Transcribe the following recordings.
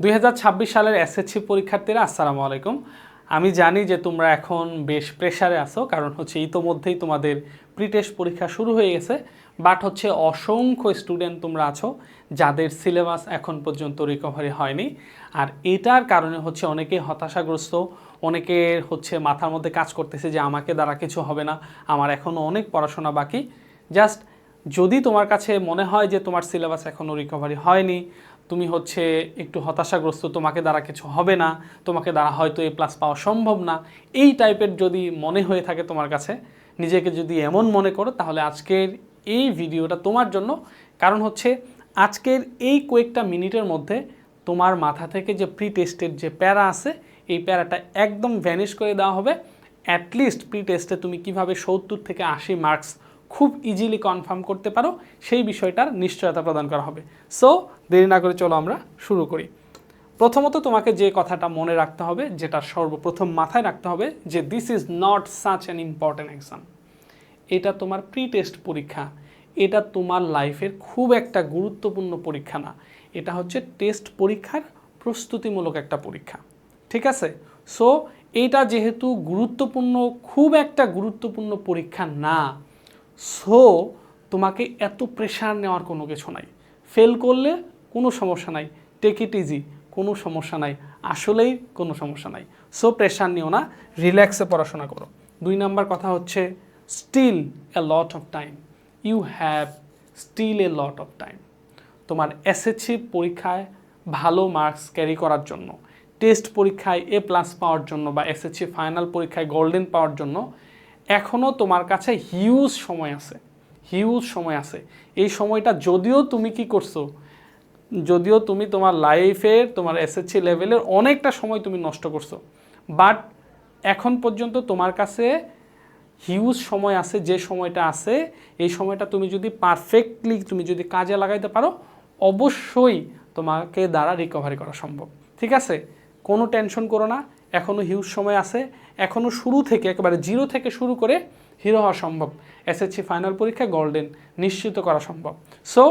দুই হাজার ছাব্বিশ সালের এসএসসি পরীক্ষার্থীরা, আসসালামু আলাইকুম। আমি জানি যে তোমরা এখন বেশ প্রেসারে আছো, কারণ হচ্ছে ইতোমধ্যেই তোমাদের প্রি টেস্ট পরীক্ষা শুরু হয়ে গেছে। বাট হচ্ছে অসংখ্য স্টুডেন্ট তোমরা আছো, যাদের সিলেবাস এখন পর্যন্ত রিকভারি হয়নি। আর এটার কারণে হচ্ছে অনেকে হতাশাগ্রস্ত অনেকের হচ্ছে মাথার মধ্যে কাজ করতেছে যে আমাকে দ্বারা কিছু হবে না, আমার এখনও অনেক পড়াশোনা বাকি। জাস্ট যদি তোমার কাছে মনে হয় যে তোমার সিলেবাস এখনও রিকভারি হয়নি তুমি হচ্ছে একটু হতাশাগ্রস্ত, তোমাকে দ্বারা কিছু হবে না, তোমাকে দ্বারা হয়তো এ প্লাস পাওয়া সম্ভব না। এই টাইপের যদি মনে হয়ে থাকে তোমার কাছে, নিজেকে যদি এমন মনে করো, তাহলে আজকের এই ভিডিওটা তোমার জন্য। কারণ হচ্ছে আজকের এই কয়েকটা মিনিটের মধ্যে তোমার মাথা থেকে যে প্রি টেস্টের যে প্যারা আছে, এই প্যারাটা একদম ভ্যানিশ করে দেওয়া হবে। অ্যাটলিস্ট প্রি টেস্টে তুমি কীভাবে সত্তর থেকে আশি মার্কস খুব ইজিলি কনফার্ম করতে পারো, সেই বিষয়টার নিশ্চয়তা প্রদান করা হবে। সো দেরি না করে চলো আমরা শুরু করি। প্রথমত তোমাকে যে কথাটা মনে রাখতে হবে, যেটা সর্বপ্রথম মাথায় রাখতে হবে, যে this is not such an important exam এটা তোমার প্রি টেস্ট পরীক্ষা। এটা তোমার লাইফের খুব একটা গুরুত্বপূর্ণ পরীক্ষা না। এটা হচ্ছে টেস্ট পরীক্ষার প্রস্তুতিমূলক একটা পরীক্ষা। ঠিক আছে? সো এইটা যেহেতু গুরুত্বপূর্ণ, খুব একটা গুরুত্বপূর্ণ পরীক্ষা না সো তোমাকে এত প্রেশার নেওয়ার কোনো কিছু নাই। ফেল করলে কোনো সমস্যা নাই। টেক ইট ইজি কোনো সমস্যা নাই। আসলেই কোনো সমস্যা নাই। সো প্রেশার নিও না। রিল্যাক্সে পড়াশোনা করো। দুই নাম্বার কথা হচ্ছে still a lot of time you have still a lot of time তোমার এসএসসি পরীক্ষায় ভালো মার্কস ক্যারি করার জন্য টেস্ট পরীক্ষায় এ প্লাস পাওয়ার জন্য বা এসএসসি ফাইনাল পরীক্ষায় গোল্ডেন পাওয়ার জন্য এখনও তোমার কাছে হিউজ সময় আছে হিউজ সময় আছে। এই সময়টা যদিও তুমি কি করছ, যদিও তুমি তোমার লাইফের তোমার এসএসসি লেভেলের অনেকটা সময় তুমি নষ্ট করছ বাট এখন পর্যন্ত তোমার কাছে হিউজ সময় আছে, যে সময়টা আছে, এই সময়টা তুমি যদি পারফেক্টলি তুমি যদি কাজে লাগাইতে পারো, অবশ্যই তোমাকে দ্বারা রিকভারি করা সম্ভব। ঠিক আছে? কোনো টেনশন করো না। এখনও হিউজ সময় আছে এখনও শুরু থেকে, একেবারে জিরো থেকে শুরু করে হিরো হওয়া সম্ভব। এসএসসি ফাইনাল পরীক্ষা গোল্ডেন নিশ্চিত করা সম্ভব। সো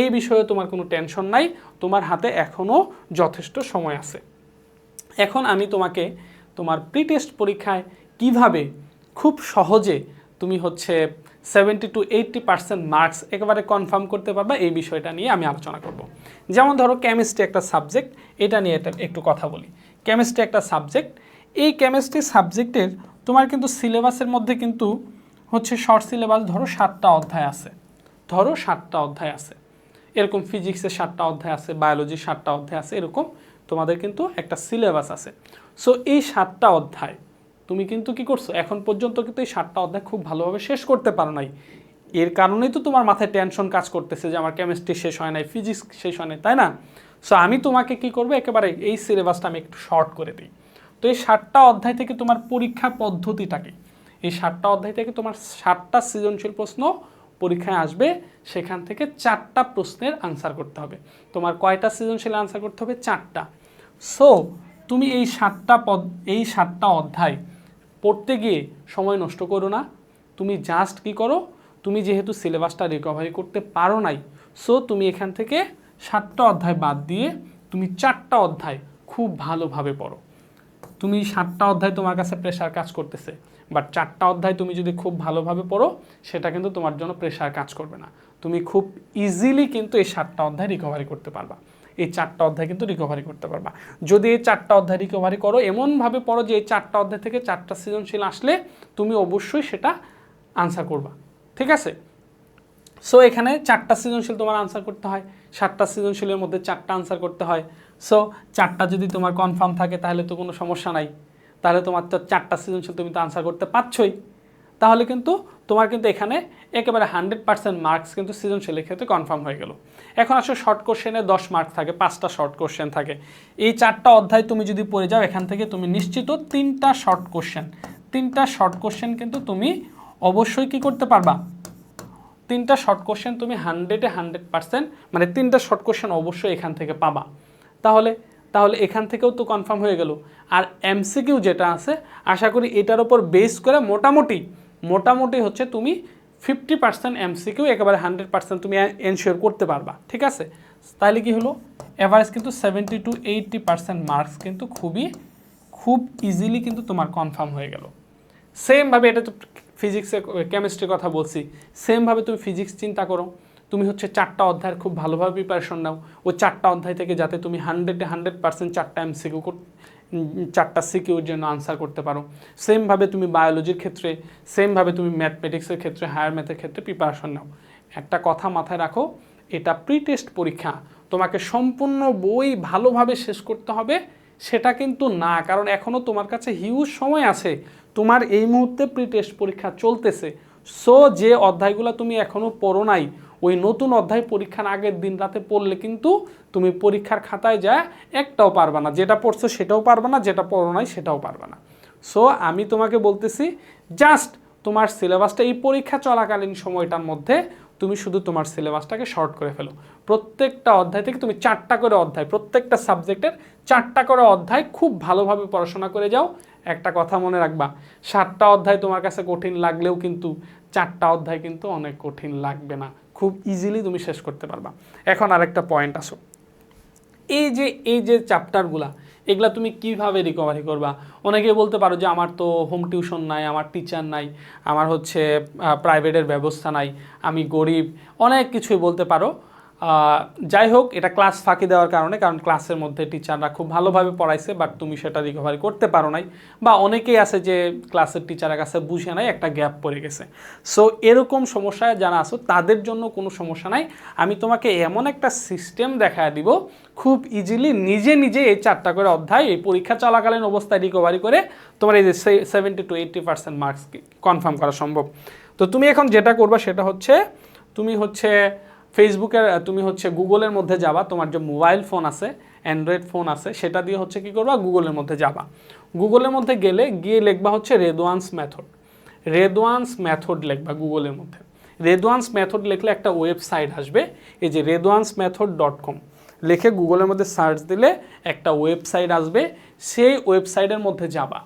এই বিষয়ে তোমার কোনো টেনশন নাই, তোমার হাতে এখনও যথেষ্ট সময় আছে। এখন আমি তোমাকে তোমার প্রি টেস্ট পরীক্ষায় কীভাবে খুব সহজে তুমি হচ্ছে seventy to eighty percent marks একেবারে কনফার্ম করতে পারবা, এই বিষয়টা নিয়ে আমি আলোচনা করব। যেমন ধরো কেমিস্ট্রি একটা সাবজেক্ট এটা নিয়ে এটা একটু কথা বলি। কেমিস্ট্রি একটা সাবজেক্ট এই কেমিস্ট্রি সাবজেক্টের তোমার কিন্তু সিলেবাসের মধ্যে কিন্তু হচ্ছে শর্ট সিলেবাস ধরো সাতটা অধ্যায় আছে। ধরো সাতটা অধ্যায় আছে। এরকম ফিজিক্সের সাতটা অধ্যায় আছে বায়োলজির সাতটা অধ্যায় আছে, এরকম তোমাদের কিন্তু একটা সিলেবাস আছে। সো এই সাতটা অধ্যায়, তুমি কিন্তু কি করছ? এখন পর্যন্ত কিন্তু এই সাতটা অধ্যায় খুব ভালোভাবে শেষ করতে পারো নাই। এর কারণেই তো তোমার মাথায় টেনশন কাজ করতেছে যে আমার কেমিস্ট্রি শেষ হয় নাই ফিজিক্স শেষ হয় নাই, তাই না? সো আমি তোমাকে কি করব? একেবারে এই সিলেবাসটা আমি একটু শর্ট করে দিই। তো এই সাতটা অধ্যায় থেকে তোমার পরীক্ষা পদ্ধতিটা কি? এই সাতটা অধ্যায় থেকে তোমার সাতটা সৃজনশীল প্রশ্ন পরীক্ষায় আসবে, সেখান থেকে চারটা প্রশ্নের আনসার করতে হবে। তোমার কয়টা সৃজনশীল আনসার করতে হবে? চারটা। সো তুমি এই সাতটা পদ, এই সাতটা অধ্যায় পড়তে গিয়ে সময় নষ্ট করো না। তুমি জাস্ট কি করো? তুমি যেহেতু সিলেবাসটা রিকভারি করতে পারো নাই সো তুমি এখান থেকে সাতটা অধ্যায় বাদ দিয়ে তুমি চারটা অধ্যায় খুব ভালোভাবে পড়ো। তুমি সাতটা অধ্যায় তোমার কাছে প্রেশার কাজ করতেছে বাট চারটা অধ্যায় তুমি যদি খুব ভালোভাবে পড়ো, সেটা কিন্তু তোমার জন্য প্রেশার কাজ করবে না। তুমি খুব ইজিলি কিন্তু এই সাতটা অধ্যায় রিকভারি করতে পারবা। এই চারটা অধ্যায় কিন্তু রিকভারি করতে পারবা। যদি এই চারটা অধ্যায় রিকভারি করো, এমনভাবে পড়ো যে এই চারটা অধ্যায় থেকে চারটা সৃজনশীল আসলে তুমি অবশ্যই সেটা আনসার করবা। ঠিক আছে? সো এখানে চারটা সৃজনশীল তোমার আনসার করতে হয়। সাতটা সৃজনশীলের মধ্যে চারটা আনসার করতে হয়। সো চারটা যদি তোমার কনফার্ম থাকে, তাহলে তো কোনো সমস্যা নাই। তাহলে তোমার তো চারটা সৃজনশীল তুমি তো আনসার করতে পারছোই। তাহলে কিন্তু তোমার কিন্তু এখানে একেবারে হান্ড্রেড পার্সেন্ট মার্কস কিন্তু সৃজনশীলের ক্ষেত্রে কনফার্ম হয়ে গেল। এখন আসলে শর্ট কোশ্চেনে দশ মার্কস থাকে, পাঁচটা শর্ট কোশ্চেন থাকে। এই চারটা অধ্যায় তুমি যদি পড়ে যাও, এখান থেকে তুমি নিশ্চিত তিনটা শর্ট কোশ্চেন তিনটা শর্ট কোশ্চেন কিন্তু তুমি অবশ্যই কি করতে পারবা? তিনটা শর্ট কোশ্চেন তুমি হান্ড্রেডে হান্ড্রেড পার্সেন্ট মানে তিনটা শর্ট কোশ্চেন অবশ্যই এখান থেকে পাবা। তাহলে তাহলে এখান থেকেও তো কনফার্ম হয়ে গেল। আর এমসিকিউ যেটা আছে, আশা করি এটার ওপর বেস করে মোটামুটি মোটামুটি হচ্ছে তুমি ফিফটি পার্সেন্ট এমসিকিউ একেবারে হান্ড্রেড পার্সেন্ট তুমি এনশিওর করতে পারবা, ঠিক আছে? তাহলে কি হলো? অ্যাভারেজ কিন্তু seventy to eighty percent marks কিন্তু খুবই, খুব ইজিলি কিন্তু তোমার কনফার্ম হয়ে গেল। সেমভাবে এটা তো ফিজিক্সে কেমিস্ট্রির কথা বলছি সেমভাবে তুমি ফিজিক্স চিন্তা করো, তুমি হচ্ছে চারটা অধ্যায়ের খুব ভালোভাবে প্রিপারেশন নাও, ওই চারটা অধ্যায় থেকে যাতে তুমি হান্ড্রেডে হান্ড্রেড পার্সেন্ট চারটা এম সিকিউ চারটা সিকিউর জন্য আনসার করতে পারো। সেমভাবে তুমি বায়োলজির ক্ষেত্রে সেমভাবে তুমি ম্যাথমেটিক্সের ক্ষেত্রে হায়ার ম্যাথের ক্ষেত্রে প্রিপারেশন নাও। একটা কথা মাথায় রাখো, এটা প্রি টেস্ট পরীক্ষা, তোমাকে সম্পূর্ণ বই ভালোভাবে শেষ করতে হবে, সেটা কিন্তু না, কারণ এখনও তোমার কাছে হিউজ সময় আছে। তোমার এই মুহূর্তে প্রি টেস্ট পরীক্ষা চলতেছে। সো যে অধ্যায়গুলো তুমি এখনও পড়ো নাই, ওই নতুন অধ্যায় পরীক্ষার আগের দিন রাতে পড়লে কিন্তু তুমি পরীক্ষার খাতায় যা একটাও পারবে না। যেটা পড়ছো সেটাও পারবে না, যেটা পড়ো নাই সেটাও পারবে না। সো আমি তোমাকে বলতেছি জাস্ট তোমার সিলেবাসটা এই পরীক্ষা চলাকালীন সময়টার মধ্যে তুমি শুধু তোমার সিলেবাসটাকে শর্ট করে ফেলো। প্রত্যেকটা অধ্যায় থেকে তুমি চারটা করে অধ্যায়, প্রত্যেকটা সাবজেক্টের চারটা করে অধ্যায় খুব ভালোভাবে পড়াশোনা করে যাও। একটা কথা মনে রাখবা, সাতটা অধ্যায় তোমার কাছে কঠিন লাগলেও কিন্তু চারটা অধ্যায় কিন্তু অনেক কঠিন লাগবে না, খুব ইজিলি তুমি শেষ করতে পারবা। এখন আরেকটা পয়েন্ট আসো। এই যে এই যে চ্যাপ্টারগুলা এগুলা তুমি কীভাবে রিকভারি করবা? অনেকে বলতে পারো যে আমার তো হোম টিউশন নাই, আমার টিচার নাই, আমার হচ্ছে প্রাইভেটের ব্যবস্থা নাই, আমি গরিব, অনেক কিছুই বলতে পারো। যাই হোক, এটা ক্লাস ফাঁকি দেওয়ার কারণে, কারণ ক্লাসের মধ্যে টিচাররা খুব ভালোভাবে পড়াইছে বাট তুমি সেটা রিকভারি করতে পারো নাই। বা অনেকেই আছে যে ক্লাসের টিচারের কাছে বুঝে নাই, একটা গ্যাপ পড়ে গেছে। সো এরকম সমস্যায় যারা আছো, তাদের জন্য কোনো সমস্যা নাই। আমি তোমাকে এমন একটা সিস্টেম দেখা দিব, খুব ইজিলি নিজে নিজে এই চারটা করে অধ্যায়, এই পরীক্ষা চলাকালীন অবস্থায় রিকভারি করে তোমার এই যে seventy to eighty percent marks confirm করা সম্ভব। তো তুমি এখন যেটা করবা, সেটা হচ্ছে, তুমি হচ্ছে ফেসবুকের তুমি হচ্ছে গুগলের মধ্যে যাবা, তোমার যে মোবাইল ফোন আছে অ্যান্ড্রয়েড ফোন আছে, সেটা দিয়ে হচ্ছে কি করবা? গুগলের মধ্যে যাবা। গুগলের মধ্যে গেলে গিয়ে লিখবা হচ্ছে রেদওয়ান্স মেথড রেদওয়ান্স মেথড লিখবা গুগলের মধ্যে। রেদওয়ান্স মেথড লিখলে একটা ওয়েবসাইট আসবে, এই যে রেদওয়ান্স মেথড ডট কম লিখে গুগলের মধ্যে সার্চ দিলে একটা ওয়েবসাইট আসবে, সেই ওয়েবসাইটের মধ্যে যাবা।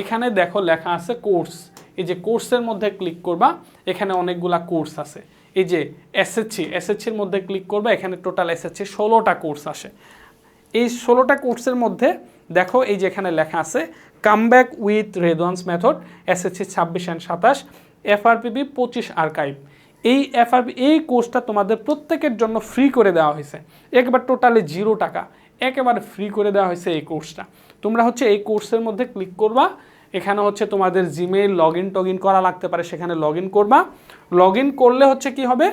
এখানে দেখো লেখা আছে কোর্স এই যে কোর্সের মধ্যে ক্লিক করবা, এখানে অনেকগুলা কোর্স আছে। এই যে এসএসসি এসএসসির মধ্যে ক্লিক করবা, এখানে টোটাল এসএসসি ষোলোটা কোর্স আসে। এই ষোলোটা কোর্সের মধ্যে দেখো এই যে এখানে লেখা আছে comeback with Redwan's method SSC ছাব্বিশ অ্যান্ড সাতাশ এফআরপিবি পঁচিশ আর্কাইভ এই এফআরপি এই কোর্সটা তোমাদের প্রত্যেকের জন্য ফ্রি করে দেওয়া হয়েছে। একবার টোটালি জিরো টাকা। একেবারে ফ্রি করে দেওয়া হয়েছে এই কোর্সটা তোমরা হচ্ছে এই কোর্সের মধ্যে ক্লিক করবা এখানে হচ্ছে তোমাদের জিমেইল লগ ইন টগ ইন করা লাগতে পারে, সেখানে লগ ইন করবা। লগ ইন করলে হচ্ছে কি হবে?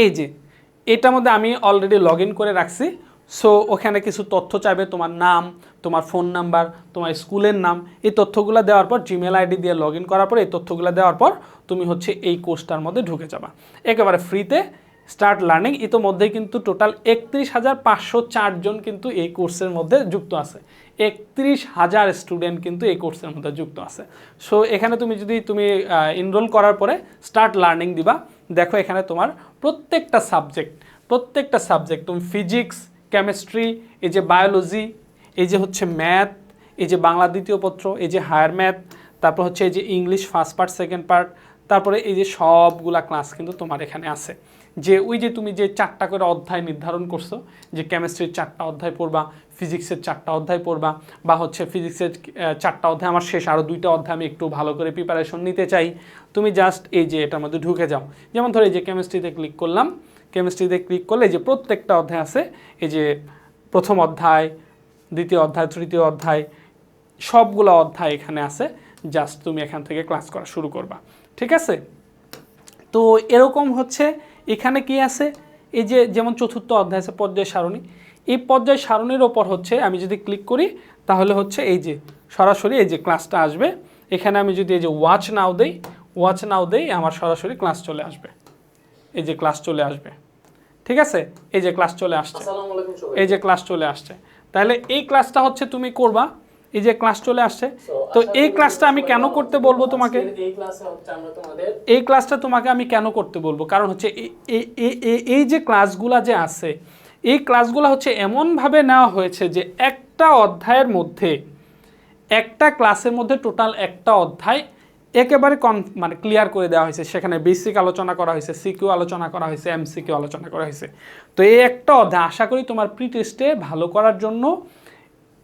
এই যে, এটার মধ্যে আমি অলরেডি লগ ইন করে রাখছি। সো ওখানে কিছু তথ্য চাইবে, তোমার নাম, তোমার ফোন নাম্বার তোমার স্কুলের নাম। এই তথ্যগুলো দেওয়ার পর জিমেল আইডি দিয়ে লগ ইন করার পর, এই তথ্যগুলো দেওয়ার পর, তুমি হচ্ছে এই কোর্সটার মধ্যে ঢুকে যাবা। একেবারে ফ্রিতে স্টার্ট লার্নিং ইতোমধ্যেই কিন্তু টোটাল একত্রিশ হাজার পাঁচশো চারজন কিন্তু এই কোর্সের মধ্যে যুক্ত আছে। একত্রিশ হাজার স্টুডেন্ট কিন্তু এই কোর্সের মধ্যে যুক্ত আছে। সো এখানে তুমি যদি তুমি এনরোল করার পরে স্টার্ট লার্নিং দিবা, দেখো এখানে তোমার প্রত্যেকটা সাবজেক্ট প্রত্যেকটা সাবজেক্ট তুমি ফিজিক্স কেমিস্ট্রি এই যে বায়োলজি এই যে হচ্ছে ম্যাথ এই যে বাংলা দ্বিতীয় পত্র, এই যে হায়ার ম্যাথ তারপর হচ্ছে এই যে English first part second part তারপরে এই যে সবগুলা ক্লাস কিন্তু তোমার এখানে আছে। যে ওই যে তুমি যে চারটা করে অধ্যায় নির্ধারণ করছ, যে কেমিস্ট্রির চারটা অধ্যায় পড়বা ফিজিক্সের চারটা অধ্যায় পড়বা, বা হচ্ছে ফিজিক্সের চারটা অধ্যায় আমার শেষ আরও দুইটা অধ্যায় আমি একটু ভালো করে প্রিপারেশন নিতে চাই। তুমি জাস্ট এই যে এটার মধ্যে ঢুকে যাও। যেমন ধরো এই যে কেমিস্ট্রিতে ক্লিক করলাম কেমিস্ট্রিতে ক্লিক করলে যে প্রত্যেকটা অধ্যায় আছে, এই যে প্রথম অধ্যায়, দ্বিতীয় অধ্যায়, তৃতীয় অধ্যায়, সবগুলো অধ্যায় এখানে আছে জাস্ট তুমি এখান থেকে ক্লাস করা শুরু করবা। ঠিক আছে? তো এরকম হচ্ছে এখানে কি আছে? এই যে যেমন চতুর্থ অধ্যায় আছে পর্যায় সারণী। এই পর্যায় সারণীর ওপর হচ্ছে আমি যদি ক্লিক করি তাহলে হচ্ছে এই যে সরাসরি এই যে ক্লাসটা আসবে। এখানে আমি যদি এই যে ওয়াচ নাও দেই ওয়াচ নাও দেই আমার সরাসরি ক্লাস চলে আসবে। এই যে ক্লাস চলে আসবে। ঠিক আছে? এই যে ক্লাস চলে আসছে। এই যে ক্লাস চলে আসছে। তাহলে এই ক্লাসটা হচ্ছে তুমি করবা এই যে ক্লাস চলে আসছে। তো এই ক্লাসটা আমি কেন করতে বলব তোমাকে? এই ক্লাসটা তোমাকে আমি কেন করতে বলব? কারণ হচ্ছে এই যে ক্লাসগুলা যে আছে এই ক্লাসগুলো হচ্ছে এমনভাবে নেওয়া হয়েছে যে একটা অধ্যায়ের মধ্যে একটা ক্লাসের মধ্যে টোটাল একটা অধ্যায় একেবারে কন মানে ক্লিয়ার করে দেওয়া হয়েছে। সেখানে বেসিক আলোচনা করা হয়েছে সিকিউ আলোচনা করা হয়েছে এমসিকিউ আলোচনা করা হয়েছে। তো এই একটা অধ্যায় আশা করি তোমার প্রি টেস্টে ভালো করার জন্য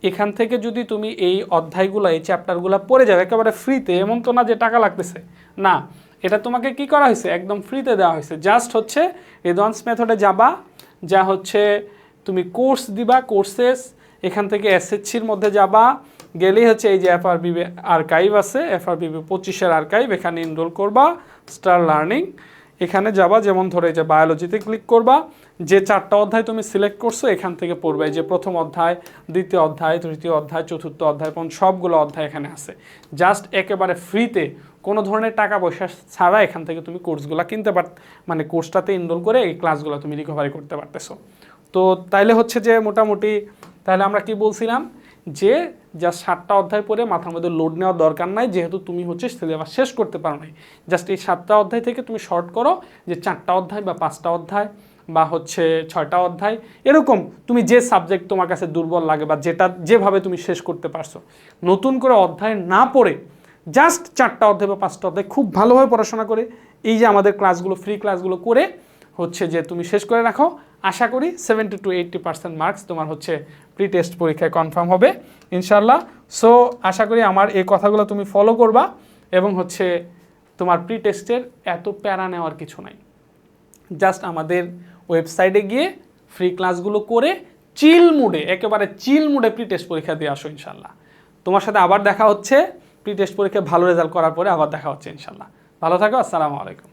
এখান থেকে যদি তুমি এই অধ্যায়গুলো, এই চ্যাপ্টারগুলো পড়ে যাও, একেবারে ফ্রিতে এমন তো না যে টাকা লাগতেছে। না, এটা তোমাকে কি করা হয়েছে? একদম ফ্রিতে দেওয়া হয়েছে। জাস্ট হচ্ছে এডভান্স মেথডে যাবা, যা হচ্ছে তুমি কোর্স দিবা কোর্সেস এখান থেকে এসএসসির মধ্যে যাবা, গেলেই হচ্ছে এই যে এফআরবিবি আর্কাইভ আছে এফআরবিবি পঁচিশের আর্কাইভ এখানে এনরোল করবা স্টার লার্নিং এখানে যাবা, যেমন ধরে যে বায়োলজিতে ক্লিক করবা যে চারটা অধ্যায় তুমি সিলেক্ট করছ, এখান থেকে পড়বে যে প্রথম অধ্যায়, দ্বিতীয় অধ্যায়, তৃতীয় অধ্যায়, চতুর্থ অধ্যায় পর্যন্ত সবগুলো অধ্যায় এখানে আছে। জাস্ট একেবারে ফ্রিতে কোনো ধরনের টাকা পয়সা ছাড়া এখান থেকে তুমি কোর্সগুলো কিনতে পার মানে কোর্সটাতে এনরোল করে এই ক্লাসগুলো তুমি রিকভারি করতে পারতেছো। তো তাইলে হচ্ছে যে মোটামুটি তাহলে আমরা কি বলছিলাম? যে জাস্ট সাতটা অধ্যায় পড়ে মাথার মধ্যে লোড নেওয়ার দরকার নাই, যেহেতু তুমি হচ্ছে সিলেবাস শেষ করতে পারো নাই। জাস্ট এই সাতটা অধ্যায় থেকে তুমি শর্ট করো যে চারটা অধ্যায় বা পাঁচটা অধ্যায় বা হচ্ছে ছয়টা অধ্যায়, এরকম তুমি যে সাবজেক্ট তোমার কাছে দুর্বল লাগে বা যেটা, যেভাবে তুমি শেষ করতে পারছ, নতুন করে অধ্যায় না পড়ে জাস্ট চারটা অধ্যায় বা পাঁচটা অধ্যায় খুব ভালোভাবে পড়াশোনা করে, এই যে আমাদের ক্লাসগুলো ফ্রি ক্লাসগুলো করে হচ্ছে যে তুমি শেষ করে রাখো, আশা করি seventy to eighty percent marks তোমার হচ্ছে প্রি টেস্ট পরীক্ষায় কনফার্ম হবে ইনশাল্লাহ সো আশা করি আমার এই কথাগুলো তুমি ফলো করবা এবং হচ্ছে তোমার প্রি টেস্টের এত প্যারা নেওয়ার কিছু নাই। জাস্ট আমাদের ওয়েবসাইটে গিয়ে ফ্রি ক্লাসগুলো করে চিল মুডে একেবারে চিল মুডে প্রি টেস্ট পরীক্ষা দিয়ে আসো ইনশাল্লাহ। তোমার সাথে আবার দেখা হচ্ছে প্রি টেস্ট পরীক্ষায় ভালো রেজাল্ট করার পরে আবার দেখা হচ্ছে ইনশাল্লাহ। ভালো থাকো, আসসালামু আলাইকুম।